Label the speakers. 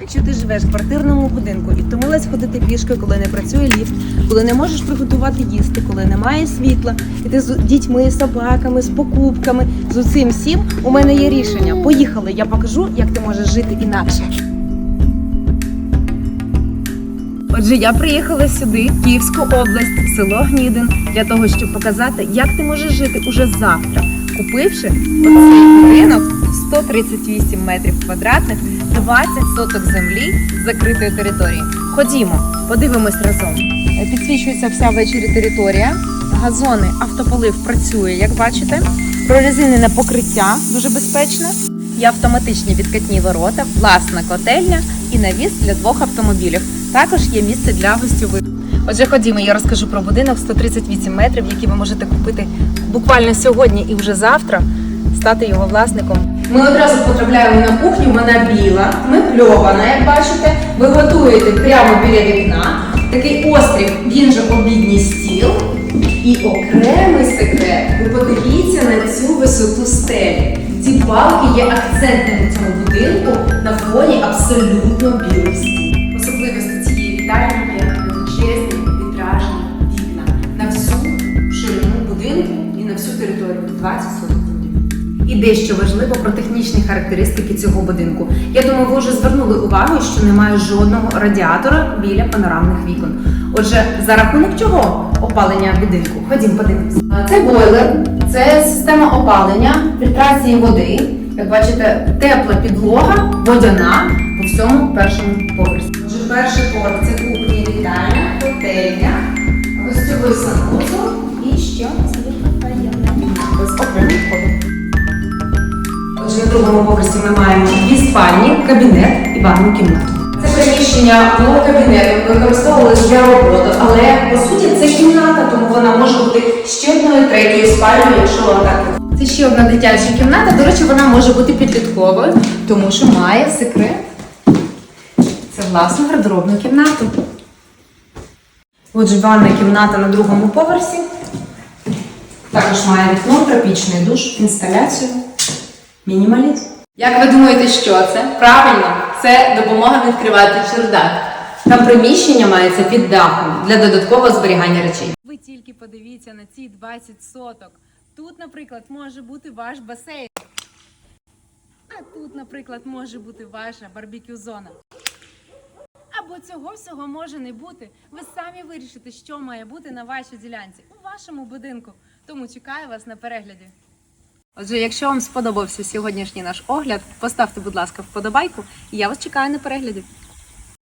Speaker 1: Якщо ти живеш в квартирному будинку і втомилась ходити пішки, коли не працює ліфт, коли не можеш приготувати їсти, коли немає світла, і ти з дітьми, собаками, з покупками, з усім всім, у мене є рішення. Поїхали, я покажу, як ти можеш жити інакше. Отже, я приїхала сюди, в Київську область, село Гнідин, для того, щоб показати, як ти можеш жити уже завтра, купивши оцей будинок 138 метрів квадратних, 20 соток землі з закритої території. Ходімо, подивимось разом. Е, Підсвічується вся ввечері територія. Газони, автополив працює, як бачите. Прорезинене покриття дуже безпечне. Є автоматичні відкатні ворота, власна котельня і навіс для двох автомобілів. Також є місце для гостьових. Отже, ходімо, я розкажу про будинок 138 метрів, який ви можете купити буквально сьогодні і вже завтра стати його власником. Ми одразу потрапляємо на кухню, вона біла, мебльована, як бачите. Ви готуєте прямо біля вікна. Такий острів, він же обідній стіл. І окремий секрет. Ви подивіться на цю висоту стелі. Ці балки є акцентними в цьому будинку на фоні абсолютно білих стін. І дещо важливо про технічні характеристики цього будинку. Я думаю, ви вже звернули увагу, що немає жодного радіатора біля панорамних вікон. Отже, за рахунок чого опалення будинку? Ходім, подивимось. Це бойлер, це система опалення, фільтрації води. Як бачите, тепла підлога, водяна по всьому першому поверсі. Отже, перший поверх це кухня, вітальня, котельня, гостьовий санвузол і ще це без другому поверсі ми маємо дві спальні, кабінет і ванну кімнату. Це приміщення мого кабінету використовували для роботи, але по суті це кімната, тому вона може бути ще одною третьою спальною, якщо вона так. Це ще одна дитяча кімната. До речі, вона може бути підлітковою, тому що має секрет. Це власну гардеробну кімнату. Отже, ванна кімната на другому поверсі. Також має вікно, тропічний душ, інсталяцію, мінімалізм.
Speaker 2: Як ви думаєте, що це? Правильно, це допомога відкривати чердак. Там приміщення мається під дахом для додаткового зберігання речей.
Speaker 1: Ви тільки подивіться на ці 20 соток. Тут, наприклад, може бути ваш басейн. А тут, наприклад, може бути ваша барбекю зона. Або цього всього може не бути. Ви самі вирішите, що має бути на вашій ділянці у вашому будинку. Тому чекаю вас на перегляді. Отже, якщо вам сподобався сьогоднішній наш огляд, поставте, будь ласка, вподобайку, і я вас чекаю на перегляді.